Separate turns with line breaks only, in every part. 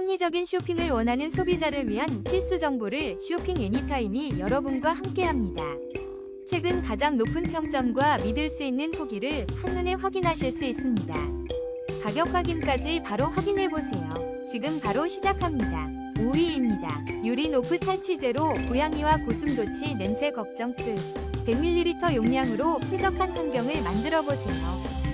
합리적인 쇼핑을 원하는 소비자를 위한 필수 정보를 쇼핑 애니타임이 여러분과 함께합니다. 최근 가장 높은 평점과 믿을 수 있는 후기를 한눈에 확인하실 수 있습니다. 가격 확인까지 바로 확인해 보세요. 지금 바로 시작합니다. 5위입니다. 유린 오프 탈취제로 고양이와 고슴도치 냄새 걱정 끝. 100ml 용량으로 쾌적한 환경을 만들어 보세요.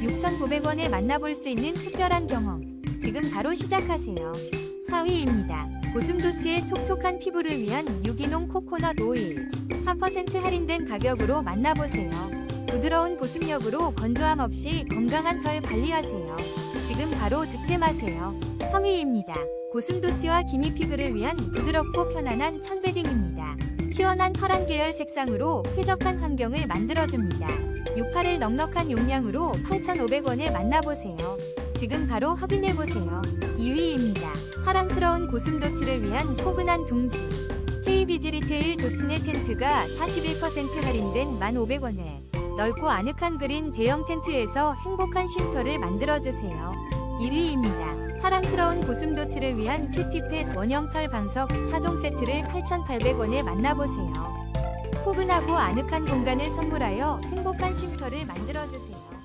6,900원에 만나볼 수 있는 특별한 경험. 지금 바로 시작하세요. 4위입니다. 고슴도치의 촉촉한 피부를 위한 유기농 코코넛 오일. 4% 할인된 가격으로 만나보세요. 부드러운 보습력으로 건조함 없이 건강한 털 관리하세요. 지금 바로 득템하세요. 3위입니다. 고슴도치와 기니피그를 위한 부드럽고 편안한 천베딩입니다. 시원한 파란 계열 색상으로 쾌적한 환경을 만들어줍니다. 68일 넉넉한 용량으로 8,500원에 만나보세요. 지금 바로 확인해보세요. 2위입니다. 사랑스러운 고슴도치를 위한 포근한 둥지. KBG 리테일 도치네 텐트가 41% 할인된 1,500원에 넓고 아늑한 그린 대형 텐트에서 행복한 쉼터를 만들어주세요. 1위입니다. 사랑스러운 고슴도치를 위한 큐티펫 원형 털 방석 4종 세트를 8,800원에 만나보세요. 포근하고 아늑한 공간을 선물하여 행복한 쉼터를 만들어주세요.